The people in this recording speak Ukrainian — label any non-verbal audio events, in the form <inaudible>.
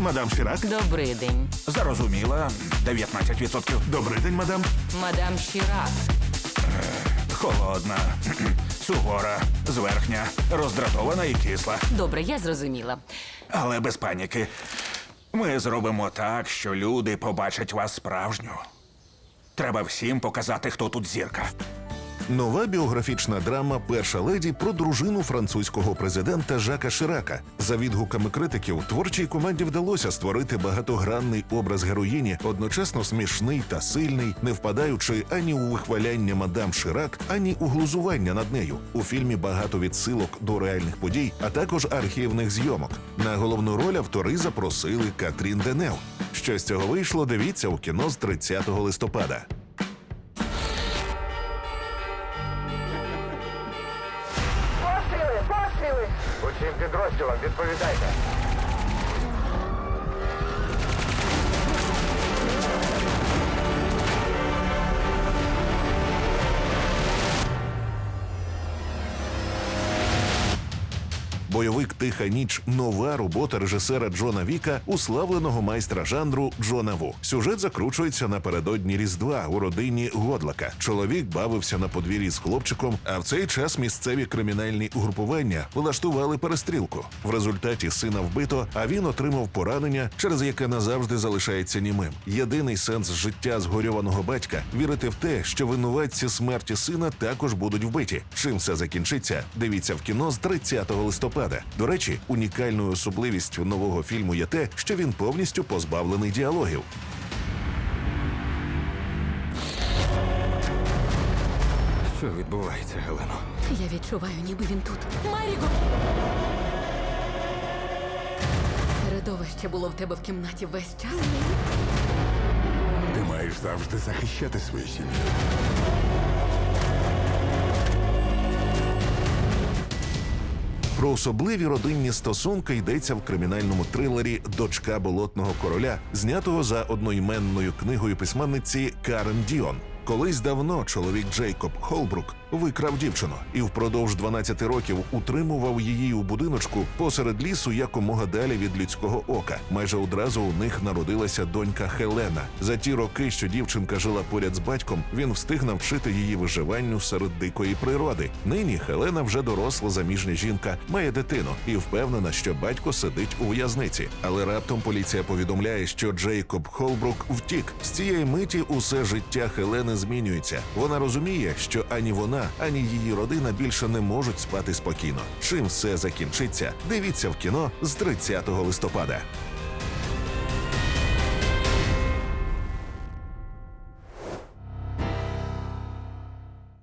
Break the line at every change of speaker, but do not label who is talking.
Мадам Ширак?
Добрий день,
Зарозуміла, 19%.
Добрий день, мадам.
мадам Шірак.
Холодна, <clears throat> сувора, зверхня, роздратована і кисла.
Добре, я зрозуміла.
Але без паніки. Ми зробимо так, що люди побачать вас справжню. Треба всім показати, хто тут зірка.
Нова біографічна драма Перша леді про дружину французького президента Жака Ширака. За відгуками критиків, творчій команді вдалося створити багатогранний образ героїні, одночасно смішний та сильний, не впадаючи ані у вихваляння мадам Ширак, ані у глузування над нею. У фільмі багато відсилок до реальних подій, а також архівних зйомок. На головну роль автори запросили Катрін Денев. Що з цього вийшло, дивіться у кіно з 30 листопада.
Постріли! Усім підрозділам відповідайте.
Бойовик Тиха ніч нова робота режисера Джона Віка, уславленого майстра жанру Джона Ву. Сюжет закручується напередодні Різдва у родині Годлака. Чоловік бавився на подвір'ї з хлопчиком, а в цей час місцеві кримінальні угрупування влаштували перестрілку. В результаті сина вбито, а він отримав поранення, через яке назавжди залишається німим. Єдиний сенс життя згорьованого батька вірити в те, що винуватці смерті сина також будуть вбиті. Чим все закінчиться? Дивіться в кіно з 30 листопада. До речі, унікальною особливістю нового фільму є те, що він повністю позбавлений діалогів.
Що відбувається, Гелено?
Я відчуваю, ніби він тут.
Маріго!
Середовище було в тебе в кімнаті весь час.
Ти маєш завжди захищати свою сім'ю.
Про особливі родинні стосунки йдеться в кримінальному трилері Дочка болотного короля, знятого за одноіменною книгою письменниці Карен Діон. Колись давно чоловік Джейкоб Холбрук викрав дівчину і впродовж 12 років утримував її у будиночку посеред лісу якомога далі від людського ока. Майже одразу у них народилася донька Хелена. За ті роки, що дівчинка жила поряд з батьком, він встиг навчити її виживанню серед дикої природи. Нині Хелена вже доросла заміжня жінка, має дитину і впевнена, що батько сидить у в'язниці. Але раптом поліція повідомляє, що Джейкоб Холбрук втік. З цієї миті усе життя Хелени змінюється. Вона розуміє, що ані вона, ані її родина більше не можуть спати спокійно. Чим все закінчиться? Дивіться в кіно з 30 листопада.